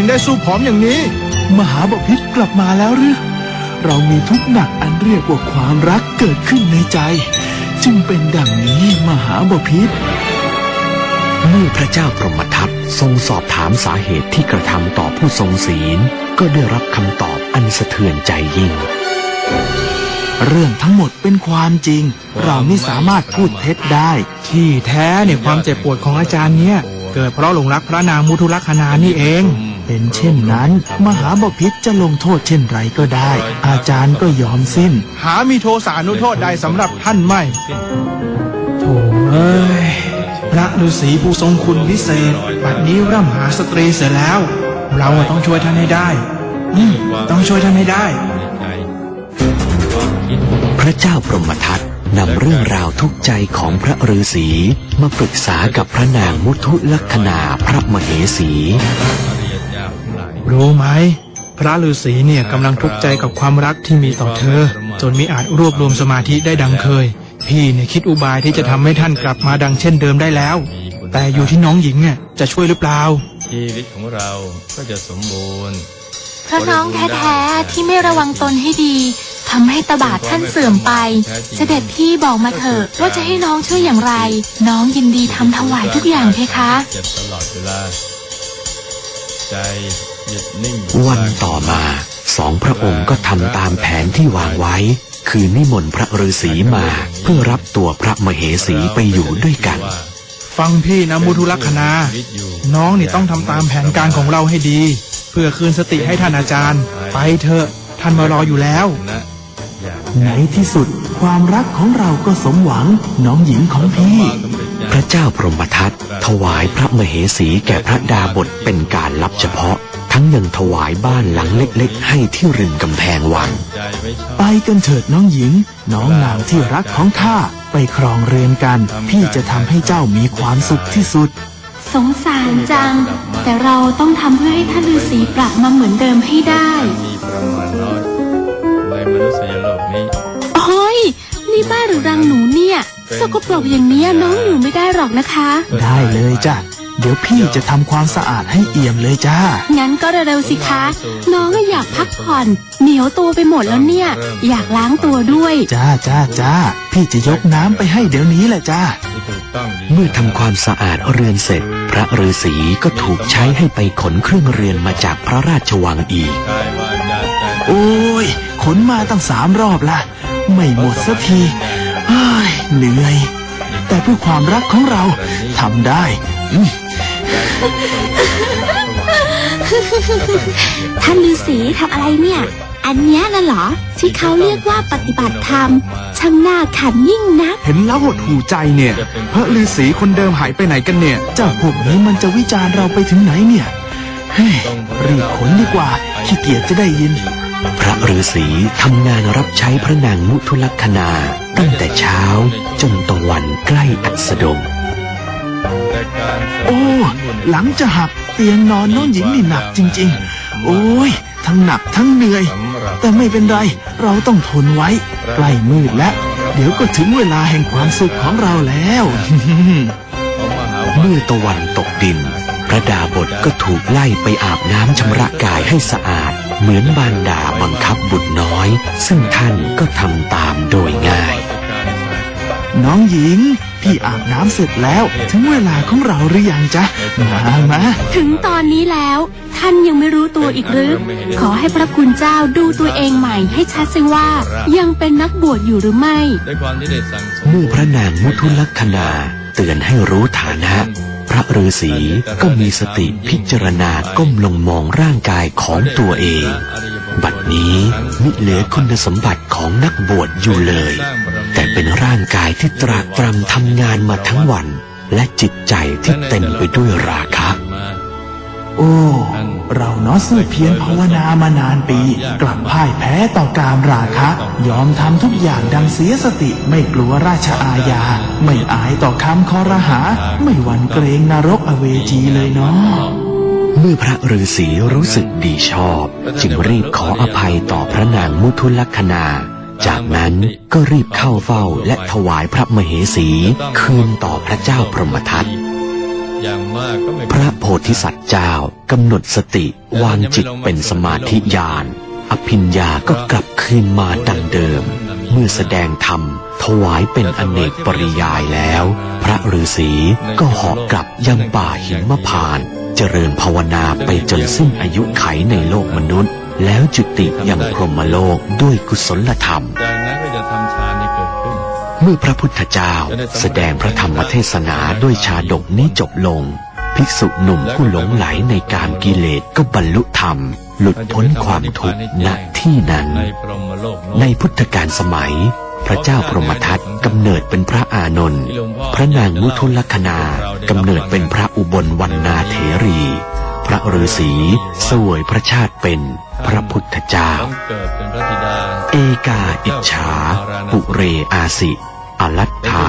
ถึงได้สู้ผอมอย่างนี้ มหาบพิษกลับมาแล้วหรือ เรามีทุกข์หนักอันเรียกว่าความรักเกิดขึ้นในใจ จึงเป็นดังนี้มหาบพิษเมื่อพระเจ้าพรหมทัตทรงสอบถามสาเหตุที่กระทำต่อผู้ทรงศีล ก็ได้รับคำตอบอันสะเทือนใจยิ่ง เรื่องทั้งหมดเป็นความจริง เราไม่สามารถพูดเท็จได้ ที่แท้เนี่ยความเจ็บปวดของอาจารย์เนี่ย เกิดเพราะหลงรักพระนางมุทุลักษณานี่เอง เป็นเช่นนั้น มหาบพิษจะลงโทษเช่นไรก็ได้ อาจารย์ก็ยอมสิ้น หามีโทสานุโทษใดสำหรับท่านไม่โถเอ้ยพระฤาษีผู้ทรงคุณวิเศษบัดนี้ร่ำหาสตรีเสียแล้ว เราอะต้องช่วยท่านให้ได้อืมต้องช่วยท่านให้ได้ พระเจ้าพรหมทัตนำเรื่องราวทุกข์ใจของพระฤาษีมาปรึกษากับพระนางมุทุลักษณาพระมเหสี รู้ไหม พระฤาษีเนี่ยกำลังทุกข์ใจกับความรักที่มีต่อเธอ จนมิอาจรวบรวมสมาธิได้ดังเคย พี่เนี่ยคิดอุบายที่จะทำให้ท่านกลับมาดังเช่นเดิมได้แล้ว แต่อยู่ที่น้องหญิงเนี่ยจะช่วยหรือเปล่า ชีวิตของเราก็จะสมบูรณ์ เพราะน้องแท้ๆที่ไม่ระวังตนให้ดีทำให้ตบาทท่านเสื่อมไป เสด็จพี่บอกมาเถอะว่าจะให้น้องช่วยอย่างไร น้องยินดีทำถวายทุกอย่างเพคะ เจ็บตลอดเวลา วันต่อมาสองพระองค์ก็ทำตามแผนที่วางไว้ คือนิมนต์พระฤาษีมาเพื่อรับตัวพระมเหสีไปอยู่ด้วยกัน ฟังพี่นะมุทุลักษณาชีวิตอยู่น้องนี่ต้องทำตามแผนการของเราให้ดี เพื่อคืนสติให้ท่านอาจารย์ ไปเถอะท่านมารออยู่แล้วนะอยากในที่สุดความรักของเราก็สมหวังน้องหญิงของพี่สำเร็จ พระเจ้าพรหมทัตถวายพระมเหสีแก่พระดาบทเป็นการลับเฉพาะ ทั้งยังถวายบ้านหลังเล็กๆ ให้ที่ริมกำแพงวังใจไว้ชอบไปกันเถิดน้องหญิง น้องนางที่รักของข้าไปครองเรือนกัน พี่จะทำให้เจ้ามีความสุขที่สุด สงสารจัง แต่เราต้องทำเพื่อให้ท่านฤาษีกลับมาเหมือนเดิมให้ได้มีประมาณน้อยในมนุษยโลกนี้โอ้ยนี่บ้านหรือรังหนูเนี่ย สกปรกอย่างเนี้ยน้องอยู่ไม่ได้หรอกนะคะ ได้เลยจ้ะ เดี๋ยวพี่จะทำความสะอาดให้เอี่ยมเลยจ้า งั้นก็เร็วๆสิคะ น้องก็อยากพักผ่อน เหนียวตัวไปหมดแล้วเนี่ย อยากล้างตัวด้วย จ้าจ้าจ้า พี่จะยกน้ำไปให้เดี๋ยวนี้แหละจ้าที่ถูกต้องดีเมื่อทำความสะอาดเรือนเสร็จ พระฤาษีก็ถูกใช้ให้ไปขนเครื่องเรือนมาจากพระราชวังอีกกายวาจาใจโอ้ย ขนมาตั้งสามรอบละ ไม่หมดสักที เฮ้ยเหนื่อย แต่เพื่อความรักของเราทำได้อืมท่านฤาษีทำอะไรเนี่ย อันเนี้ยน่ะเหรอ ที่เขาเรียกว่าปฏิบัติธรรม ช่างน่าขันยิ่งนัก เห็นแล้วหดหูใจเนี่ย พระฤาษีคนเดิมหายไปไหนกันเนี่ย เจ้าพวกนี้มันจะวิจารณ์เราไปถึงไหนเนี่ยเฮ้ยรีบขนดีกว่าขี้เกียจจะได้ยิน พระฤาษีทำงานรับใช้พระนางมุทุลักษณา ตั้งแต่เช้าจนตะวันใกล้อัสดง โอ้ หลังจะหักเตียงนอนน้องหญิงนี่หนักจริง ๆ โอ้ย ทั้งหนักทั้งเหนื่อย แต่ไม่เป็นไร เราต้องทนไว้ ใกล้มืดแล้ว เดี๋ยวก็ถึงเวลาแห่งความสุขของเราแล้ว เมื่อตะวันตกดิน พระดาบทก็ถูกไล่ไปอาบน้ำชำระกายให้สะอาด เหมือนบารดาบังคับบุตรน้อย ซึ่งท่านก็ทำตามโดยง่าย น้องหญิง พี่อาบน้ำเสร็จแล้ว ถึงเวลาของเราหรือยังจ๊ะ มามาถึงตอนนี้แล้ว ท่านยังไม่รู้ตัวอีกหรือ ขอให้พระคุณเจ้าดูตัวเองใหม่ให้ชัดสิว่า ยังเป็นนักบวชอยู่หรือไม่ด้วยความที่ได้สั่งสมเมื่อพระนางมุทุลักษณาเตือนให้รู้ฐานะ พระฤาษีก็มีสติพิจารณาก้มลงมองร่างกายของตัวเอง บัดนี้มิเหลือคุณสมบัติของนักบวชอยู่เลย แต่เป็นร่างกายที่ตรากตรำทำงานมาทั้งวัน และจิตใจที่เต็มไปด้วยราคะ โอ้ เราเนาะสู้เพียรภาวนามานานปี กลับพ่ายแพ้ต่อการราคะ ยอมทำทุกอย่างดังเสียสติไม่กลัวราชอาญา ไม่อายต่อคำคอรหา ไม่หวั่นเกรงนรกอเวจีเลยเนาะเมื่อพระฤาษีรู้สึกดีชอบ จึงรีบขออภัยต่อพระนางมุทุลักษณา จากนั้นก็รีบเข้าเฝ้าและถวายพระมเหสี คืนต่อพระเจ้าพรหมทัตอย่างมากก็ไม่พระโพธิสัตว์เจ้ากำหนดสติวางจิตเป็นสมาธิญาณอภิญญาก็กลับคืนมาดังเดิม เมื่อแสดงธรรม ถวายเป็นอเนกปริยายแล้ว พระฤาษีก็เหาะกลับยังป่าหิมพานต์เจริญภาวนาไปจนสิ้นอายุไขในโลกมนุษย์ แล้วจุติยังพรหมโลกด้วยกุศลธรรม จากนั้นก็จะทำฌานให้เกิดขึ้น เมื่อพระพุทธเจ้าแสดงพระธรรมเทศนาด้วยชาดกนี้จบลง ภิกษุหนุ่มผู้หลงไหลในการกิเลสก็บรรลุธรรม หลุดพ้นความทุกข์ณที่นั้น ในพรหมโลกโน้นในพุทธกาลสมัยพระเจ้าพรหมทัตกำเนิดเป็นพระอานนท์ พระนางมุทุลคณากำเนิดเป็นพระอุบลวรรณาเถรี พระฤาษีเสวยพระชาติเป็น พระพุทธเจ้าต้องเกิดเป็นพระธิดาเอกาอิจฉา ปุเรอาสิ อลัตถา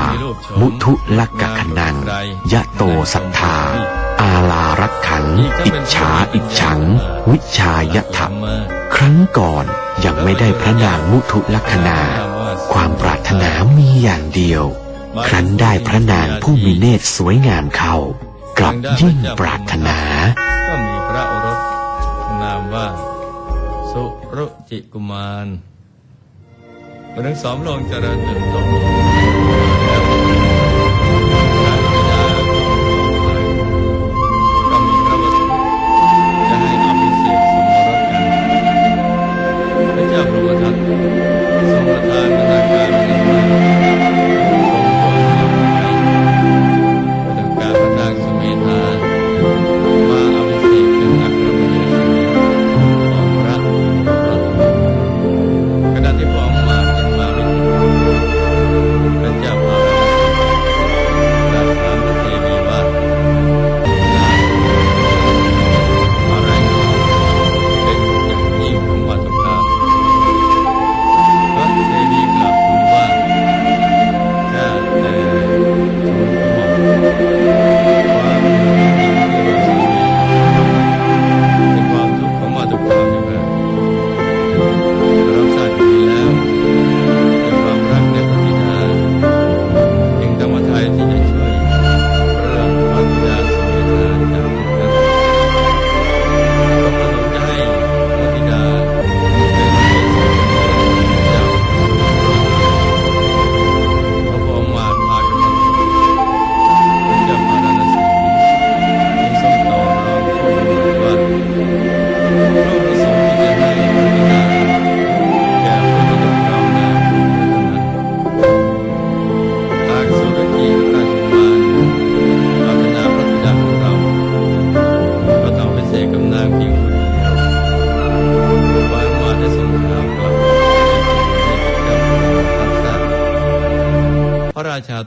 มุทุลักกะขนัง ยะโตสัทธา อาลารักขัง อิจฉาอิจฉัง วิชายะถะครั้งก่อนยังไม่ได้พระนางมุทุลักษณาความปรารถนามีอย่างเดียว ครั้นได้พระนางผู้มีเนตรสวยงามเขากลับยิ่งปรารถนา ก็มีพระโอรสนามว่าสุ รุจิกุมารมาทั้งสองพระองเจริญเติบโตแ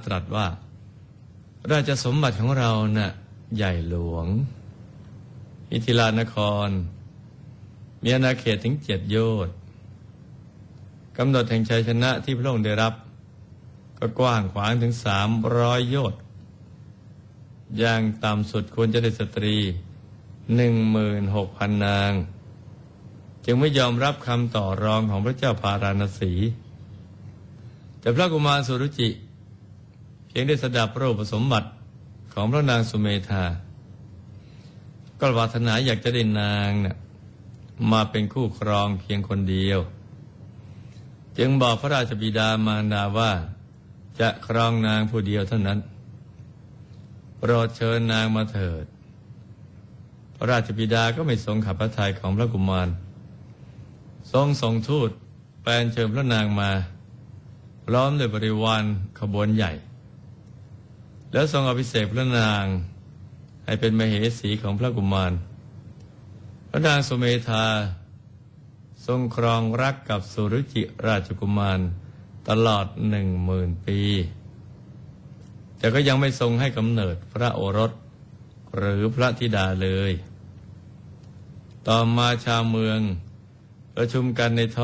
ตรัสว่า ราชสมบัติของเราน่ะใหญ่หลวง อิทิลานคร มีอาณาเขตถึงเจ็ดโยชน์กำหนดแห่งชัยชนะที่พระองค์ได้รับ ก็กว้างขวางถึงสามร้อยโยชน์อย่างต่ำสุดควรจะได้สตรีหนึ่งหมื่นหกพันนาง จึงไม่ยอมรับคำต่อรองของพระเจ้าพาราณสี แต่พระกุมารสุรุจิ ยงได้สดับพระอุปสมบัติของพระนางสุเมธา ก็ปรารถนาอยากจะได้นางน่ะมาเป็นคู่ครองเพียงคนเดียว จึงบอกพระราชบิดามารดาว่า จะครองนางผู้เดียวเท่านั้นโปรดเชิญนางมาเถิด พระราชบิดาก็ไม่ทรงขับพระทัยของพระกุมาร ทรงส่งทูตแปลนเชิญพระนางมา พร้อมด้วยบริวารขบวนใหญ่ แล้วทรงอภิเษกพระนาง ให้เป็นมเหสีของพระกุมาร พระนางสุเมธา ทรงครองรักกับสุรุจิราชกุมารตลอดหนึ่งหมื่นปี แต่ก็ยังไม่ทรงให้กำเนิดพระโอรสหรือพระธิดาเลย ต่อมาชาวเมืองประชุมกันในท้อง